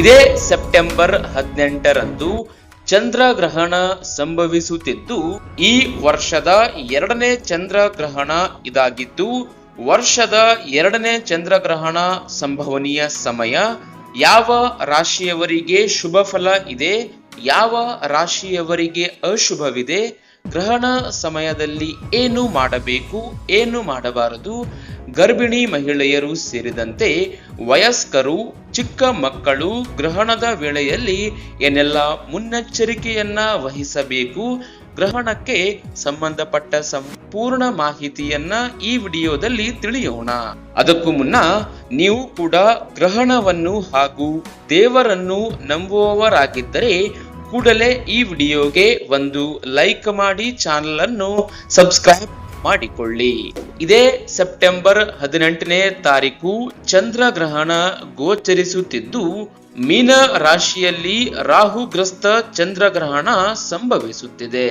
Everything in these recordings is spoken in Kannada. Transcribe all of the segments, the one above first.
ಇದೇ ಸೆಪ್ಟೆಂಬರ್ ಹದಿನೆಂಟರಂದು ಚಂದ್ರಗ್ರಹಣ ಸಂಭವಿಸುತ್ತಿದ್ದು, ಈ ವರ್ಷದ ಎರಡನೇ ಚಂದ್ರಗ್ರಹಣ ಇದಾಗಿದ್ದು, ವರ್ಷದ ಎರಡನೇ ಚಂದ್ರಗ್ರಹಣ ಸಂಭವನೀಯ ಸಮಯ ಯಾವ ರಾಶಿಯವರಿಗೆ ಶುಭ ಫಲ ಇದೆ, ಯಾವ ರಾಶಿಯವರಿಗೆ ಅಶುಭವಿದೆ ಗ್ರಹಣ ಸಮಯದಲ್ಲಿ ಏನು ಮಾಡಬೇಕು, ಏನು ಮಾಡಬಾರದು, ಗರ್ಭಿಣಿ ಮಹಿಳೆಯರು ಸೇರಿದಂತೆ ವಯಸ್ಕರು, ಚಿಕ್ಕ ಮಕ್ಕಳು ಗ್ರಹಣದ ವೇಳೆಯಲ್ಲಿ ಏನೆಲ್ಲ ಮುನ್ನೆಚ್ಚರಿಕೆಯನ್ನ ವಹಿಸಬೇಕು, ಗ್ರಹಣಕ್ಕೆ ಸಂಬಂಧಪಟ್ಟ ಸಂಪೂರ್ಣ ಮಾಹಿತಿಯನ್ನ ಈ ವಿಡಿಯೋದಲ್ಲಿ ತಿಳಿಯೋಣ. ಅದಕ್ಕೂ ಮುನ್ನ ನೀವು ಕೂಡ ಗ್ರಹಣವನ್ನು ಹಾಗೂ ದೇವರನ್ನು ನಂಬುವವರಾಗಿದ್ದರೆ ಕೂಡಲೇ ಈ ವಿಡಿಯೋಗೆ ಒಂದು ಲೈಕ್ ಮಾಡಿ ಚಾನಲ್ ಅನ್ನು ಸಬ್ಸ್ಕ್ರೈಬ್ ಮಾಡಿಕೊಳ್ಳಿ. ಇದೇ ಸೆಪ್ಟೆಂಬರ್ ಹದಿನೆಂಟನೇ ತಾರೀಕು ಚಂದ್ರಗ್ರಹಣ ಗೋಚರಿಸುತ್ತಿದ್ದು, ಮೀನ ರಾಶಿಯಲ್ಲಿ ರಾಹುಗ್ರಸ್ತ ಚಂದ್ರಗ್ರಹಣ ಸಂಭವಿಸುತ್ತಿದೆ.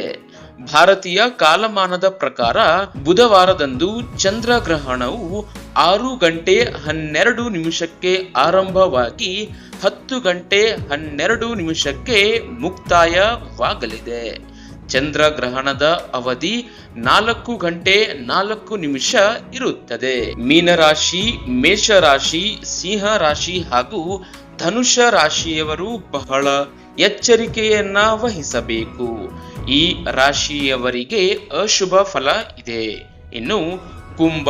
ಭಾರತೀಯ ಕಾಲಮಾನದ ಪ್ರಕಾರ ಬುಧವಾರದಂದು ಚಂದ್ರಗ್ರಹಣವು ಆರು ಗಂಟೆ ಹನ್ನೆರಡು ನಿಮಿಷಕ್ಕೆ ಆರಂಭವಾಗಿ ಹತ್ತು ಗಂಟೆ ಹನ್ನೆರಡು ನಿಮಿಷಕ್ಕೆ ಮುಕ್ತಾಯವಾಗಲಿದೆ. ಚಂದ್ರಗ್ರಹಣದ ಅವಧಿ ನಾಲ್ಕು ಗಂಟೆ ನಾಲ್ಕು ನಿಮಿಷ ಇರುತ್ತದೆ. ಮೀನರಾಶಿ, ಮೇಷರಾಶಿ ಸಿಂಹ ರಾಶಿ ಹಾಗೂ ಧನುಷ ರಾಶಿಯವರು ಬಹಳ ಎಚ್ಚರಿಕೆಯನ್ನ ವಹಿಸಬೇಕು. ಈ ರಾಶಿಯವರಿಗೆ ಅಶುಭ ಫಲ ಇದೆ. ಇನ್ನು ಕುಂಭ,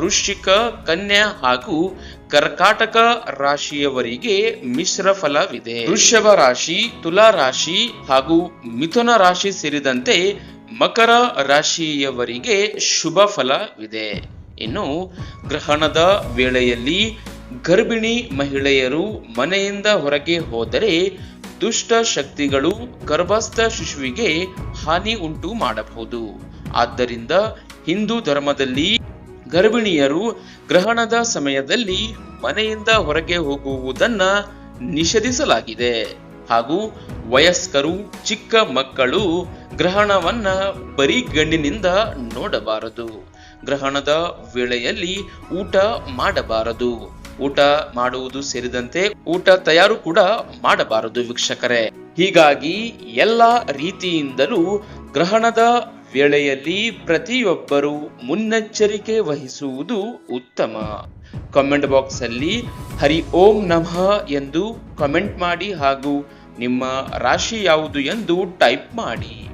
ವೃಶ್ಚಿಕ, ಕನ್ಯಾ ಹಾಗೂ ಕರ್ಕಾಟಕ ರಾಶಿಯವರಿಗೆ ಮಿಶ್ರ ಫಲವಿದೆ. ವೃಷಭ ರಾಶಿ, ತುಲಾ ರಾಶಿ ಹಾಗೂ ಮಿಥುನ ರಾಶಿ ಸೇರಿದಂತೆ ಮಕರ ರಾಶಿಯವರಿಗೆ ಶುಭ ಫಲವಿದೆ. ಇನ್ನು ಗ್ರಹಣದ ವೇಳೆಯಲ್ಲಿ ಗರ್ಭಿಣಿ ಮಹಿಳೆಯರು ಮನೆಯಿಂದ ಹೊರಗೆ ಹೋದರೆ ದುಷ್ಟ ಶಕ್ತಿಗಳು ಗರ್ಭಸ್ಥ ಶಿಶುವಿಗೆ ಹಾನಿ ಉಂಟು ಮಾಡಬಹುದು. ಆದ್ದರಿಂದ ಹಿಂದೂ ಧರ್ಮದಲ್ಲಿ ಗರ್ಭಿಣಿಯರು ಗ್ರಹಣದ ಸಮಯದಲ್ಲಿ ಮನೆಯಿಂದ ಹೊರಗೆ ಹೋಗುವುದನ್ನ ನಿಷೇಧಿಸಲಾಗಿದೆ. ಹಾಗೂ ವಯಸ್ಕರು, ಚಿಕ್ಕ ಮಕ್ಕಳು ಗ್ರಹಣವನ್ನ ಬರಿಗಣ್ಣಿನಿಂದ ನೋಡಬಾರದು. ಗ್ರಹಣದ ವೇಳೆಯಲ್ಲಿ ಊಟ ಮಾಡಬಾರದು. ಊಟ ಮಾಡುವುದು ಸೇರಿದಂತೆ ಊಟ ತಯಾರು ಕೂಡ ಮಾಡಬಾರದು ವೀಕ್ಷಕರೇ. ಹೀಗಾಗಿ ಎಲ್ಲ ರೀತಿಯಿಂದಲೂ ಗ್ರಹಣದ ವೇಳೆಯಲ್ಲಿ ಪ್ರತಿಯೊಬ್ಬರು ಮುನ್ನೆಚ್ಚರಿಕೆ ವಹಿಸುವುದು ಉತ್ತಮ. ಕಾಮೆಂಟ್ ಬಾಕ್ಸ್ ಅಲ್ಲಿ ಹರಿ ಓಂ ನಮಃ ಎಂದು ಕಾಮೆಂಟ್ ಮಾಡಿ ಹಾಗೂ ನಿಮ್ಮ ರಾಶಿ ಯಾವುದು ಎಂದು ಟೈಪ್ ಮಾಡಿ.